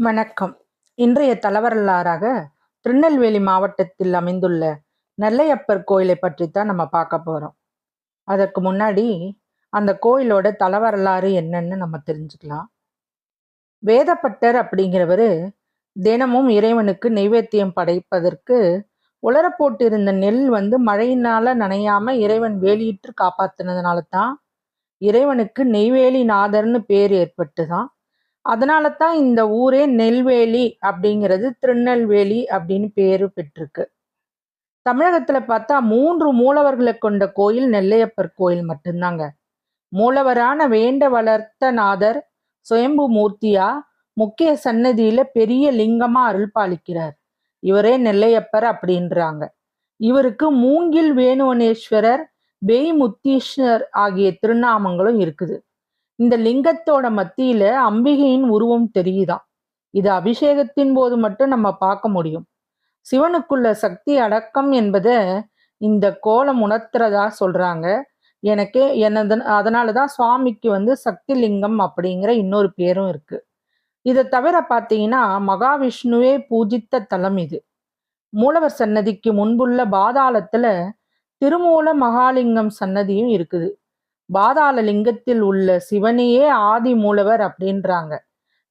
வணக்கம். இன்றைய தலவரலாறாக திருநெல்வேலி மாவட்டத்தில் அமைந்துள்ள நெல்லையப்பர் கோயிலை பற்றி தான் நம்ம பார்க்க போகிறோம் அதற்கு முன்னாடி அந்த கோயிலோட தலவரலாறு என்னன்னு நம்ம தெரிஞ்சுக்கலாம். வேதப்பட்டர் அப்படிங்கிறவர் தினமும் இறைவனுக்கு நெய்வேத்தியம் படைப்பதற்கு உலரப்போட்டிருந்த நெல் வந்து மழையினால நனையாம இறைவன் வேலியிட்டு காப்பாத்தினதுனால தான் இறைவனுக்கு நெய்வேலி நாதர்னு பேர் ஏற்பட்டு தான் அதனால தான் இந்த ஊரே நெல்வேலி அப்படிங்கிறது திருநெல்வேலி அப்படின்னு பேரு பெற்றிருக்கு. தமிழகத்துல பார்த்தா மூன்று மூலவர்களை கொண்ட கோயில் நெல்லையப்பர் கோயில் மட்டும்தாங்க. மூலவரான வேண்ட வளர்த்த நாதர் சுயம்பு மூர்த்தியா முக்கிய சன்னதியில பெரிய லிங்கமா அருள் பாலிக்கிறார். இவரே நெல்லையப்பர் அப்படின்றாங்க. இவருக்கு மூங்கில் வேணுவனேஸ்வரர் வேய்முத்தீஸ்வர் ஆகிய திருநாமங்களும் இருக்குது. இந்த லிங்கத்தோட மத்தியில அம்பிகையின் உருவம் தெரியுதாம். இது அபிஷேகத்தின் போது மட்டும் நம்ம பார்க்க முடியும். சிவனுக்குள்ள சக்தி அடக்கம் என்பதை இந்த கோலம் உணர்த்துறதா சொல்றாங்க. எனக்கே எனது அதனால தான் சுவாமிக்கு வந்து சக்தி லிங்கம் அப்படிங்கிற இன்னொரு பேரும் இருக்கு. இதை தவிர பார்த்தீங்கன்னா மகாவிஷ்ணுவே பூஜித்த தலம் இது. மூலவர் சன்னதிக்கு முன்புள்ள பாதாளத்துல திருமூல மகாலிங்கம் சன்னதியும் இருக்குது. பாதாள லிங்கத்தில் உள்ள சிவனையே ஆதி மூலவர் அப்படின்றாங்க.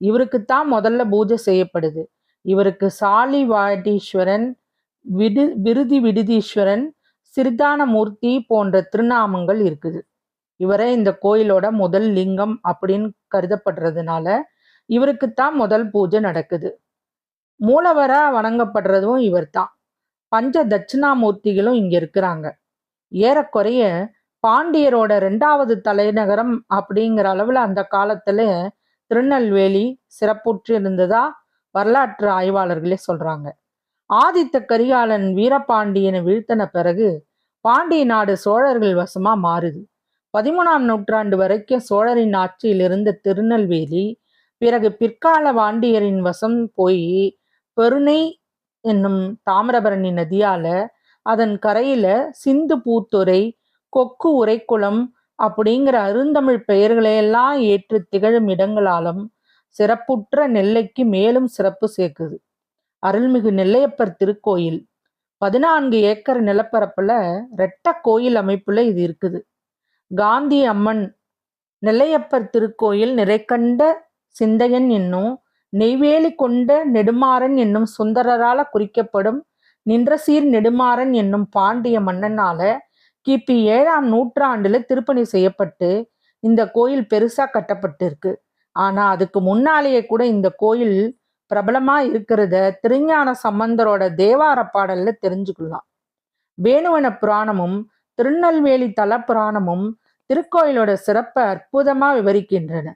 இவருக்குத்தான் முதல்ல பூஜை செய்யப்படுது. இவருக்கு சாலி வாடீஸ்வரன் விடு விருதி விடுதீஸ்வரன் சிறுதானமூர்த்தி போன்ற திருநாமங்கள் இருக்குது. இவரே இந்த கோயிலோட முதல் லிங்கம் அப்படின்னு கருதப்படுறதுனால இவருக்குத்தான் முதல் பூஜை நடக்குது. மூலவராக வணங்கப்படுறதும் இவர்தான். பஞ்ச தட்சிணாமூர்த்திகளும் இங்கே இருக்கிறாங்க. ஏறக்குறைய பாண்டியரோட ரெண்டாவது தலைநகரம் அப்படிங்கிற அளவுல அந்த காலத்துல திருநெல்வேலி சிறப்புற்று இருந்ததா? வரலாற்று ஆய்வாளர்களே சொல்றாங்க. ஆதித்த கரிகாலன் வீரபாண்டியனை வீழ்த்தின பிறகு பாண்டிய நாடு சோழர்கள் வசமா மாறுது. பதிமூணாம் நூற்றாண்டு வரைக்கும் சோழரின் ஆட்சியில் இருந்த திருநெல்வேலி பிறகு பிற்கால பாண்டியரின் வசம் போய் பெருணை என்னும் தாமிரபரணி நதியால அதன் கரையில சிந்து பூத்துறை கொக்கு உரைக்குளம் அப்படிங்கிற அருந்தமிழ் பெயர்களையெல்லாம் ஏற்று திகழும் இடங்களாலும் சிறப்புற்ற நெல்லைக்கு மேலும் சிறப்பு சேர்க்குது. அருள்மிகு நெல்லையப்பர் திருக்கோயில். பதினான்கு ஏக்கர் நிலப்பரப்புல ரெட்ட கோயில் அமைப்புல இது இருக்குது. காந்தி அம்மன் நெல்லையப்பர் திருக்கோயில் நிறைக்கண்ட சிந்தையன் என்னும் நெய்வேலி கொண்ட நெடுமாறன் என்னும் சுந்தரரால குறிக்கப்படும் நின்றசீர் நெடுமாறன் என்னும் பாண்டிய மன்னனால கிபி ஏழாம் நூற்றாண்டுல திருப்பணி செய்யப்பட்டு இந்த கோயில் பெருசா கட்டப்பட்டிருக்கு. ஆனா அதுக்கு முன்னாலேயே கூட இந்த கோயில் பிரபலமா இருக்கிறத திருஞான சம்பந்தரோட தேவார பாடல்ல தெரிஞ்சுக்கலாம். வேணுவன புராணமும் திருநெல்வேலி தல புராணமும் திருக்கோயிலோட சிறப்பை அற்புதமா விவரிக்கின்றன.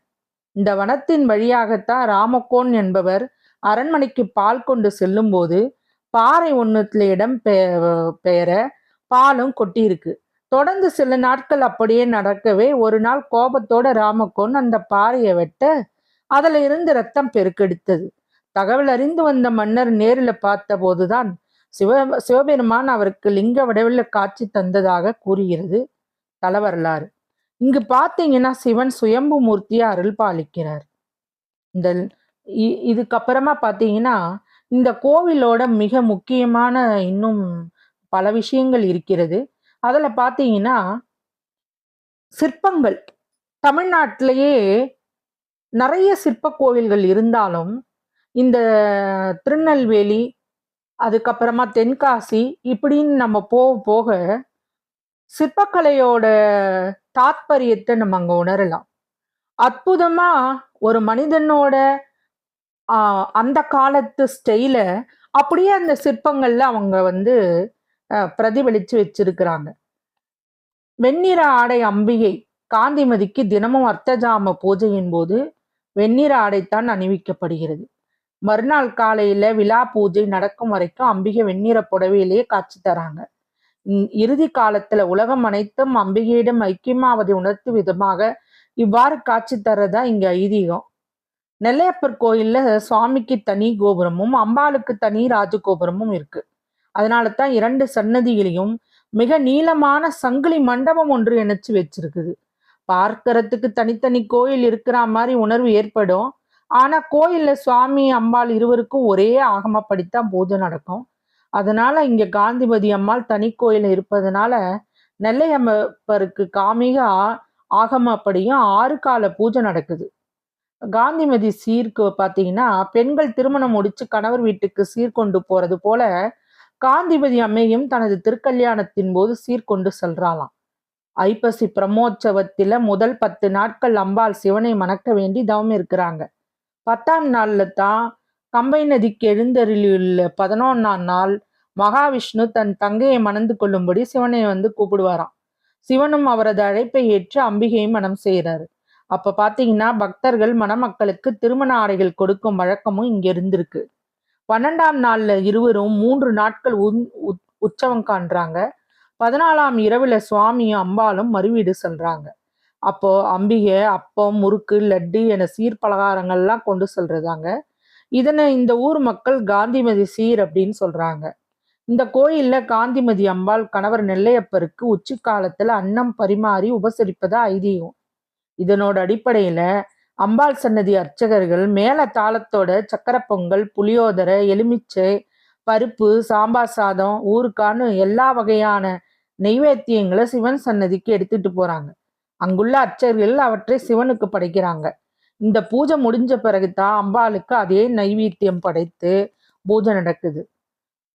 இந்த வனத்தின் வழியாகத்தான் ராமகோன் என்பவர் அரண்மனைக்கு பால் கொண்டு செல்லும்போது பாறை ஒன்றுத்துல இடம் பெ- பெயர பாலும் கொட்டியிருக்கு. தொடர்ந்து சில நாட்கள் அப்படியே நடக்கவே ஒரு நாள் கோபத்தோட ராமக்கோன் அந்த பாறையை வெட்ட அதுல இருந்து ரத்தம் பெருக்கெடுத்தது. தகவல் அறிந்து வந்த மன்னர் நேரில் பார்த்த போதுதான் சிவ சிவபெருமான் அவருக்கு லிங்க வடிவில் காட்சி தந்ததாக கூறுகிறது தலவரலாறு. இங்கு பார்த்தீங்கன்னா சிவன் சுயம்பு மூர்த்தியை அருள் பாலிக்கிறார் இந்த இ- இதுக்கப்புறமா பார்த்தீங்கன்னா இந்த கோவிலோட மிக முக்கியமான இன்னும் பல விஷயங்கள் இருக்கிறது. அதில் பார்த்தீங்கன்னா சிற்பங்கள். தமிழ்நாட்டிலேயே நிறைய சிற்ப கோவில்கள் இருந்தாலும் இந்த திருநெல்வேலி அதுக்கப்புறமா தென்காசி இப்படின்னு நம்ம போக போக சிற்பக்கலையோட தாத்பரியத்தை நம்ம அங்கே உணரலாம். அற்புதமாக ஒரு மனிதனோட அந்த காலத்து ஸ்டைல அப்படியே அந்த சிற்பங்கள்ல அவங்க வந்து அஹ், வச்சிருக்கிறாங்க. வெண்ணிற ஆடை அம்பிகை காந்திமதிக்கு தினமும் அர்த்தஜாம பூஜையின் போது வெண்ணிற ஆடைத்தான் அணிவிக்கப்படுகிறது. மறுநாள் காலையில விழா பூஜை நடக்கும் வரைக்கும் அம்பிகை வெண்ணிற புடவையிலேயே காட்சி தராங்க. இறுதி காலத்துல உலகம் அனைத்தும் அம்பிகையிடம் ஐக்கியமாவதை உணர்த்தும் விதமாக இவ்வாறு காட்சி தர்றதா இங்க ஐதீகம். நெல்லையப்பர் கோயில்ல சுவாமிக்கு தனி கோபுரமும் அம்பாளுக்கு தனி ராஜகோபுரமும் இருக்கு. அதனால தான் இரண்டு சன்னதிகளையும் மிக நீளமான சங்கிலி மண்டபம் ஒன்று இணைச்சு வச்சிருக்குது. பார்க்கறதுக்கு தனித்தனி கோயில் இருக்கிற மாதிரி உணர்வு ஏற்படும். ஆனா கோயில்ல சுவாமி அம்பாள் இருவருக்கும் ஒரே ஆகமப்படித்தான் பூஜை நடக்கும். அதனால இங்க காந்திமதி அம்மாள் தனி கோயில் இருப்பதனால நெல்லையம்மப்பருக்கு காமிக ஆகமப்படியும் ஆறு கால பூஜை நடக்குது. காந்திமதி சீர்க்கு பார்த்தீங்கன்னா பெண்கள் திருமணம் முடிச்சு கணவர் வீட்டுக்கு சீர்கொண்டு போறது போல காந்திபதி அம்மையும் தனது திருக்கல்யாணத்தின் போது சீர்கொண்டு செல்றாளாம். ஐப்பசி பிரம்மோற்சவத்தில முதல் பத்து நாட்கள் அம்பாள் சிவனை மணக்க வேண்டி தவம் இருக்கிறாங்க. பத்தாம் நாள்ல தான் கம்பை நதிக்கு எழுந்தருளியுள்ள பதினொன்னாம் நாள் மகாவிஷ்ணு தன் தங்கையை மணந்து கொள்ளும்படி சிவனை வந்து கூப்பிடுவாராம். சிவனும் அவரது அழைப்பை ஏற்று அம்பிகையை மனம் செய்கிறாரு. அப்ப பாத்தீங்கன்னா பக்தர்கள் மணமக்களுக்கு திருமண ஆடைகள் கொடுக்கும் வழக்கமும் இங்க இருந்திருக்கு. பன்னெண்டாம் நாள்ல இருவரும் மூன்று நாட்கள் உன்- உத்- உற்சவம் காண்றாங்க. பதினாலாம் இரவுல சுவாமியும் அம்பாளும் மறுவீடு செல்றாங்க. அப்போ அம்பிகை அப்பம் முறுக்கு லட்டு என சீர் பலகாரங்கள்லாம் கொண்டு செல்றதாங்க. இதனை இந்த ஊர் மக்கள் காந்திமதி சீர் அப்படின்னு சொல்றாங்க. இந்த கோயில்ல காந்திமதி அம்பாள் கணவர் நெல்லையப்பருக்கு உச்சி காலத்துல அன்னம் பரிமாறி உபசரிப்பதா ஐதீகம். இதனோட அடிப்படையில அம்பாள் சன்னதி அர்ச்சகர்கள் மேல தாளத்தோட சக்கரை பொங்கல் புளியோதரை எலுமிச்சை பருப்பு சாம்பார் சாதம் ஊருக்கான்னு எல்லா வகையான நெய்வேத்தியங்களை சிவன் சன்னதிக்கு எடுத்துட்டு போறாங்க. அங்குள்ள அர்ச்சகர்கள் அவற்றை சிவனுக்கு படைக்கிறாங்க. இந்த பூஜை முடிஞ்ச பிறகுதான் அம்பாளுக்கு அதே நைவேத்தியம் படைத்து பூஜை நடக்குது.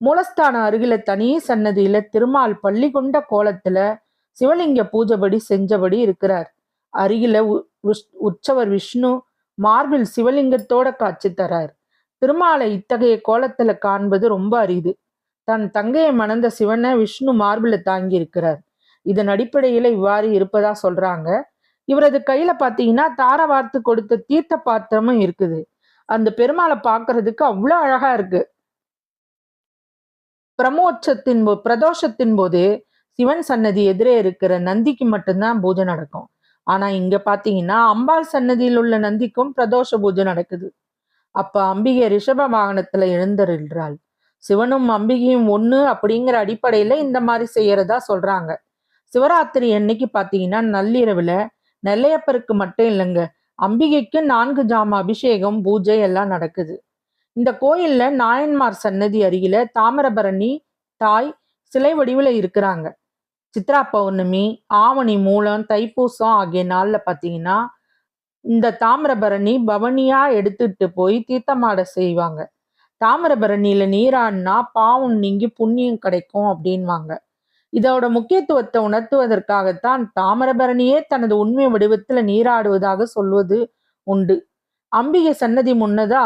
மூலஸ்தானம் அருகில தனி சன்னதியில திருமால் பள்ளி கொண்ட கோலத்துல சிவலிங்க பூஜைபடி செஞ்சபடி இருக்கிறார். அருகில உ- உற்சவர் விஷ்ணு மார்பில் சிவலிங்கத்தோட காட்சி தரார். திருமாலை இத்தகைய கோலத்துல காண்பது ரொம்ப அரிது. தன் தங்கையை மணந்த சிவனை விஷ்ணு மார்பில் தாங்கி இருக்கிறார் இதன் அடிப்படையில இவ்வாறு இருப்பதா சொல்றாங்க. இவரது கையில பாத்தீங்கன்னா தார வார்த்து கொடுத்த தீர்த்த பாத்திரமும் இருக்குது. அந்த பெருமாளை பார்க்கறதுக்கு அவ்வளோ அழகா இருக்கு. பிரமோற்சத்தின் போ பிரதோஷத்தின் போது சிவன் சன்னதி எதிரே இருக்கிற நந்திக்கு மட்டும்தான் பூஜை நடக்கும். ஆனா இங்க பாத்தீங்கன்னா அம்பாள் சன்னதியில் உள்ள நந்திக்கும் பிரதோஷ பூஜை நடக்குது. அப்ப அம்பிகை ரிஷப வாகனத்துல எழுந்தருள்றாள். சிவனும் அம்பிகையும் ஒண்ணு அப்படிங்கிற அடிப்படையில இந்த மாதிரி செய்யறதா சொல்றாங்க. சிவராத்திரி அன்னைக்கு பாத்தீங்கன்னா நள்ளிரவுல நெல்லையப்பருக்கு மட்டும் இல்லைங்க அம்பிகைக்கு நான்கு ஜாம அபிஷேகம் பூஜை எல்லாம் நடக்குது. இந்த கோயில்ல நாயன்மார் சன்னதி அருகில தாமிரபரணி தாய் சிலை வடிவில் இருக்கிறாங்க. சித்ரா பௌர்ணமி ஆவணி மூலம் தைப்பூசம் ஆகிய நாளில் பார்த்தீங்கன்னா இந்த தாமிரபரணி பவனியா எடுத்துட்டு போய் தீர்த்தமாட செய்வாங்க. தாமிரபரணியில நீராடினா பாவம் நீங்கி புண்ணியம் கிடைக்கும் அப்படின்வாங்க. இதோட முக்கியத்துவத்தை உணர்த்துவதற்காகத்தான் தாமிரபரணியே தனது உண்மை வடிவத்தில் நீராடுவதாக சொல்வது உண்டு. அம்பிகை சன்னதி முன்னதா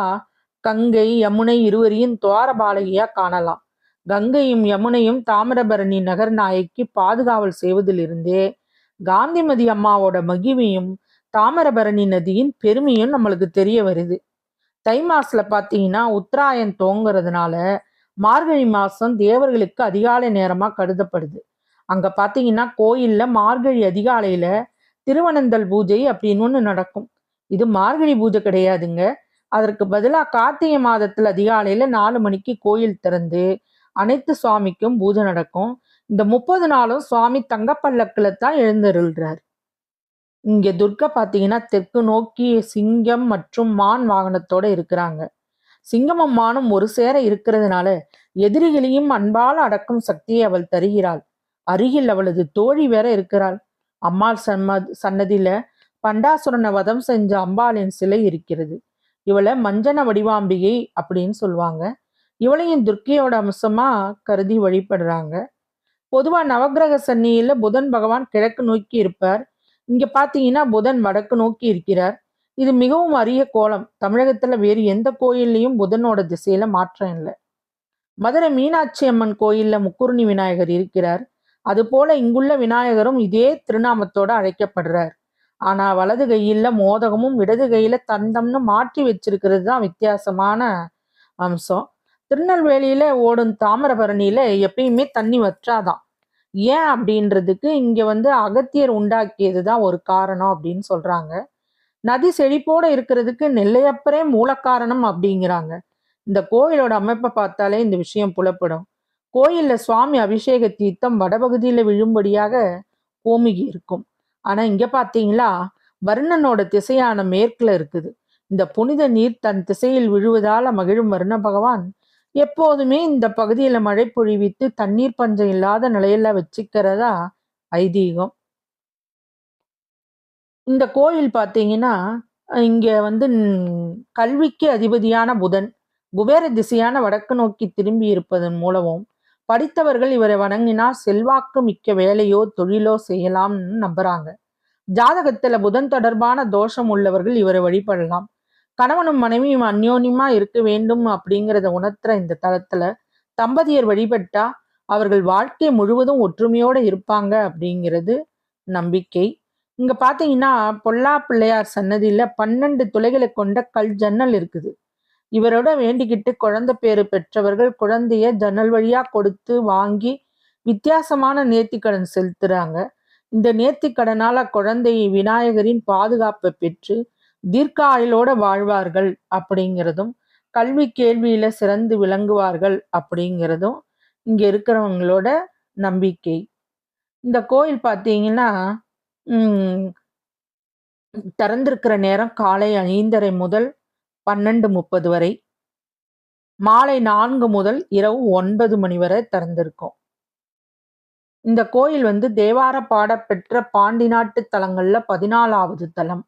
கங்கை யமுனை இருவரையும் துவாரபாலகியா காணலாம். கங்கையும் யமுனையும் தாமிரபரணி நகர் நாயக்கி பாதுகாவல் செய்வதிலிருந்தே காந்திமதி அம்மாவோட மகிமையும் தாமிரபரணி நதியின் பெருமையும் நம்மளுக்கு தெரிய வருது. தை மாசில் பார்த்தீங்கன்னா உத்தராயன் தோங்கிறதுனால மார்கழி மாதம் தேவர்களுக்கு அதிகாலை நேரமாக கருதப்படுது. அங்கே பார்த்தீங்கன்னா கோயிலில் மார்கழி அதிகாலையில் திருவனந்தல் பூஜை அப்படின்னு ஒன்று நடக்கும். இது மார்கழி பூஜை கிடையாதுங்க. அதற்கு பதிலாக கார்த்திகை மாதத்தில் அதிகாலையில் நாலு மணிக்கு கோயில் திறந்து அனைத்து சுவாமிக்கும் பூஜை நடக்கும். இந்த முப்பது நாளும் சுவாமி தங்கப்பல்லக்கில் தான் எழுந்தருள்றார். இங்கே துர்கா பார்த்தீங்கன்னா தெற்கு நோக்கி சிங்கம் மற்றும் மான் வாகனத்தோட இருக்கிறாங்க. சிங்கமும் மானும் ஒரு சேர இருக்கிறதுனால எதிரிகளையும் அன்பால் அடக்கும் சக்தியை அவள் தருகிறாள். அருகில் அவளது தோழி வேற இருக்கிறாள். அம்மாள் சன்ம சன்னதியில பண்டாசுரனை வதம் செஞ்ச அம்பாளின் சிலை இருக்கிறது. இவளை மஞ்சன வடிவாம்பிகை அப்படின்னு சொல்லுவாங்க. இவளையும் துர்க்கையோட அம்சமா கருதி வழிபடுறாங்க. பொதுவா நவக்கிரக சன்னியில புதன் பகவான் கிழக்கு நோக்கி இருப்பார். இங்க பாத்தீங்கன்னா புதன் வடக்கு நோக்கி இருக்கிறார். இது மிகவும் அரிய கோலம். தமிழகத்துல வேறு எந்த கோயில்லையும் புதனோட திசையில மாற்றம் இல்லை. மதுரை மீனாட்சி அம்மன் கோயில்ல முக்குருணி விநாயகர் இருக்கிறார். அதுபோல இங்குள்ள விநாயகரும் இதே திருநாமத்தோட அழைக்கப்படுறார். ஆனா வலது கையில மோதகமும் இடது கையில தந்தம்னு மாற்றி வச்சிருக்கிறது தான் வித்தியாசமான அம்சம். திருநெல்வேலியில ஓடும் தாமிரபரணியில எப்பயுமே தண்ணி வற்றாதான். ஏன் அப்படின்றதுக்கு இங்க வந்து அகத்தியர் உண்டாக்கியது தான் ஒரு காரணம் அப்படின்னு சொல்றாங்க. நதி செழிப்போட இருக்கிறதுக்கு நெல்லையப்பரே மூலக்காரணம் அப்படிங்கிறாங்க. இந்த கோயிலோட அமைப்பை பார்த்தாலே இந்த விஷயம் புலப்படும். கோயில்ல சுவாமி அபிஷேக தீர்த்தம் வடபகுதியில விழும்படியாக கோமிகி இருக்கும். ஆனா இங்க பாத்தீங்களா வருணனோட திசையான மேற்குல இருக்குது. இந்த புனித நீர் தன் திசையில் விழுவதால மகிழும் வருண பகவான் எப்போதுமே இந்த பகுதியில மழை பொழிவித்து தண்ணீர் பஞ்சம் இல்லாத நிலையில வச்சுக்கிறதா ஐதீகம். இந்த கோயில் பார்த்தீங்கன்னா இங்க வந்து கல்விக்கு அதிபதியான புதன் குபேர திசையான வடக்கு நோக்கி திரும்பி இருப்பதன் மூலமும் படித்தவர்கள் இவரை வணங்கினால் செல்வாக்கு மிக்க வேலையோ தொழிலோ செய்யலாம்னு நம்புறாங்க. ஜாதகத்துல புதன் தொடர்பான தோஷம் உள்ளவர்கள் இவரை வழிபடலாம். கணவனும் மனைவியும் அந்யோன்யமா இருக்க வேண்டும் அப்படிங்கிறத உணர்த்துற இந்த தளத்துல தம்பதியர் வழிபட்டா அவர்கள் வாழ்க்கை முழுவதும் ஒற்றுமையோட இருப்பாங்க அப்படிங்கிறது நம்பிக்கை. இங்க பாத்தீங்கன்னா பொல்லா பிள்ளையார் சன்னதியில பன்னெண்டு துளைகளை கொண்ட கல் ஜன்னல் இருக்குது. இவரோட வேண்டிக்கிட்டு குழந்தை பேரு பெற்றவர்கள் குழந்தைய ஜன்னல் வழியா கொடுத்து வாங்கி வித்தியாசமான நேர்த்திக்கடன் செலுத்துறாங்க. இந்த நேர்த்திக்கடனால குழந்தை விநாயகரின் பாதுகாப்பை பெற்று தீர்க்க ஆயுளோட வாழ்வார்கள் அப்படிங்கிறதும் கல்வி கேள்வியில சிறந்து விளங்குவார்கள் அப்படிங்கிறதும் இங்க இருக்கிறவங்களோட நம்பிக்கை. இந்த கோயில் பார்த்தீங்கன்னா ம், திறந்திருக்கிற நேரம் காலை ஐந்தரை முதல் பன்னெண்டு முப்பது வரை. மாலை நான்கு முதல் இரவு ஒன்பது மணி வரை திறந்திருக்கும். இந்த கோயில் வந்து தேவார பாட பெற்ற பாண்டி நாட்டு தலங்கள்ல பதினாலாவது தலம்.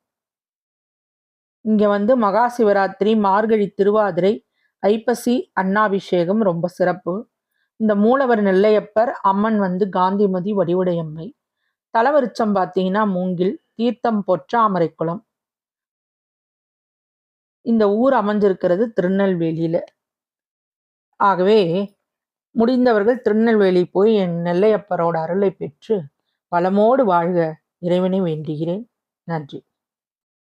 இங்கே வந்து மகா சிவராத்திரி மார்கழி திருவாதிரை ஐப்பசி அண்ணாபிஷேகம் ரொம்ப சிறப்பு. இந்த மூலவர் நெல்லையப்பர் அம்மன் வந்து காந்திமதி வடிவுடையம்மை. தலவருச்சம் பார்த்தீங்கன்னா மூங்கில் தீர்த்தம் பொற்றாமரை குளம் இந்த ஊர் அமைஞ்சிருக்கிறது திருநெல்வேலியில். ஆகவே முடிந்தவர்கள் திருநெல்வேலி போய் என் நெல்லையப்பரோட அருளை பெற்று வளமோடு வாழ்க. இறைவனை வேண்டுகிறேன். நன்றி.